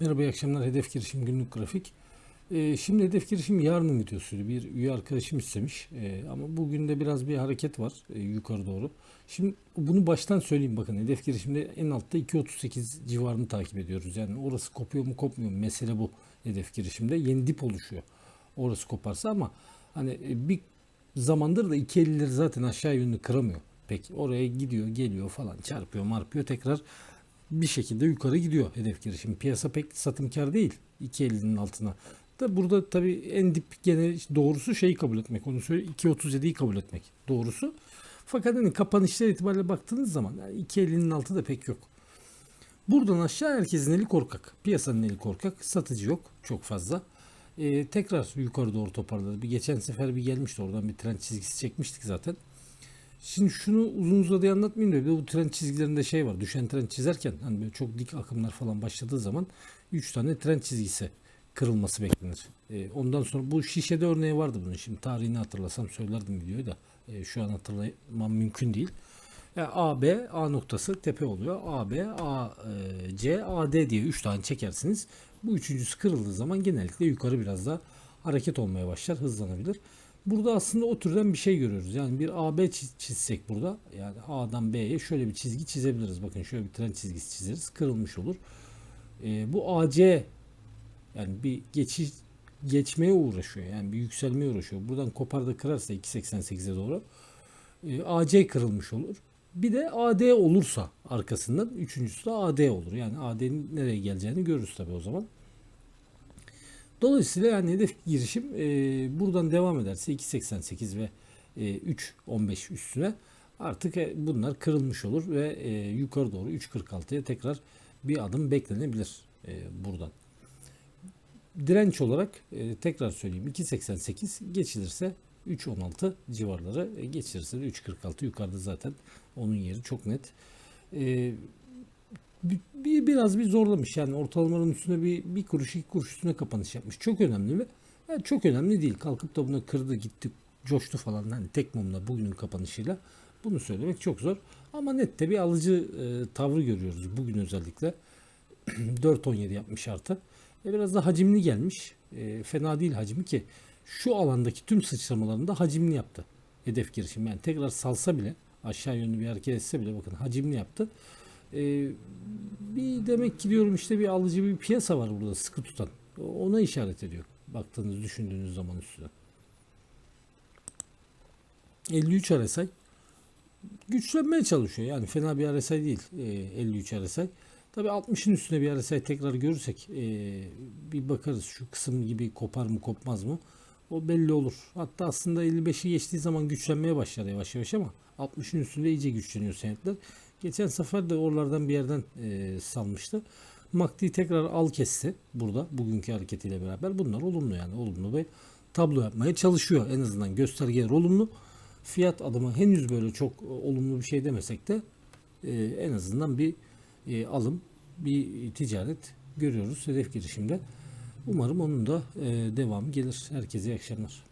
Merhaba iyi akşamlar. Hedef girişim günlük grafik. Ee, şimdi hedef girişim yarının videosuydu. Bir üye arkadaşım istemiş. Ee, ama bugün de biraz bir hareket var e, yukarı doğru. Şimdi bunu baştan söyleyeyim bakın. Hedef girişimde en altta 2.38 civarını takip ediyoruz. Yani orası kopuyor mu kopmuyor mu? Mesele bu hedef girişimde. Yeni dip oluşuyor. Orası koparsa ama hani e, bir zamandır da 2.50'leri zaten aşağı yönlü kıramıyor. Peki oraya gidiyor geliyor falan çarpıyor marpıyor tekrar bir şekilde yukarı gidiyor hedef girişim. Piyasa pek satımkar değil 2.50'nin altına. Da burada tabii en dip gene doğrusu şeyi kabul etmek. Onu söyle 2.37'yi kabul etmek doğrusu. Fakat hani kapanışlar itibariyle baktığınız zaman yani 2.50'nin altı da pek yok. Buradan aşağı herkesin eli korkak. Piyasanın eli korkak. Satıcı yok çok fazla. Ee, tekrar yukarı doğru toparladı. Bir geçen sefer bir gelmişti oradan bir trend çizgisi çekmiştik zaten. Şimdi şunu uzun uzadıya anlatmayayım da bir de bu trend çizgilerinde şey var. Düşen trend çizerken hani böyle çok dik akımlar falan başladığı zaman 3 tane trend çizgisi kırılması beklenir. Ee, ondan sonra bu şişede örneği vardı bunun. Şimdi tarihini hatırlasam söylerdim videoyu da e, şu an hatırlamam mümkün değil. Yani A, B, A noktası tepe oluyor. A, B, A, e, C, A, D diye 3 tane çekersiniz. Bu üçüncüsü kırıldığı zaman genellikle yukarı biraz daha hareket olmaya başlar, hızlanabilir. Burada aslında o türden bir şey görüyoruz. Yani bir AB çiz- çizsek burada yani A'dan B'ye şöyle bir çizgi çizebiliriz. Bakın şöyle bir trend çizgisi çizeriz. Kırılmış olur. Ee, bu AC yani bir geçiş geçmeye uğraşıyor. Yani bir yükselmeye uğraşıyor. Buradan kopar da kırarsa 2.88'e doğru e, AC kırılmış olur. Bir de AD olursa arkasından üçüncüsü de AD olur. Yani AD'nin nereye geleceğini görürüz tabii o zaman. Dolayısıyla yani hedef girişim e, buradan devam ederse 2.88 ve e, 3.15 üstüne artık e, bunlar kırılmış olur ve e, yukarı doğru 3.46'ya tekrar bir adım beklenebilir e, buradan. Direnç olarak e, tekrar söyleyeyim 2.88 geçilirse 3.16 civarları e, geçilirse de 3.46 yukarıda zaten onun yeri çok net. E, biraz bir zorlamış yani ortalamanın üstüne bir, bir kuruş iki kuruş üstüne kapanış yapmış. Çok önemli mi? Yani çok önemli değil. Kalkıp da bunu kırdı gitti coştu falan hani tek mumla bugünün kapanışıyla bunu söylemek çok zor. Ama nette bir alıcı e, tavrı görüyoruz bugün özellikle. 4.17 yapmış artı. E, biraz da hacimli gelmiş. E, fena değil hacmi ki şu alandaki tüm sıçramalarında hacimli yaptı. Hedef girişim yani tekrar salsa bile aşağı yönlü bir hareket etse bile bakın hacimli yaptı. E, bir demek ki diyorum işte bir alıcı bir piyasa var burada sıkı tutan. Ona işaret ediyor. Baktığınız düşündüğünüz zaman üstüne. 53 RSI güçlenmeye çalışıyor. Yani fena bir RSI değil e, 53 RSI. Tabii 60'ın üstüne bir RSI tekrar görürsek e, bir bakarız şu kısım gibi kopar mı kopmaz mı? O belli olur. Hatta aslında 55'i geçtiği zaman güçlenmeye başlar yavaş yavaş ama 60'ın üstünde iyice güçleniyor senetler. Geçen sefer de oralardan bir yerden e, salmıştı. MACD tekrar al kesti burada bugünkü hareketiyle beraber. Bunlar olumlu yani olumlu ve tablo yapmaya çalışıyor. En azından göstergeler olumlu. Fiyat adımı henüz böyle çok e, olumlu bir şey demesek de e, en azından bir e, alım, bir ticaret görüyoruz hedef girişimde. Umarım onun da devamı gelir. Herkese iyi akşamlar.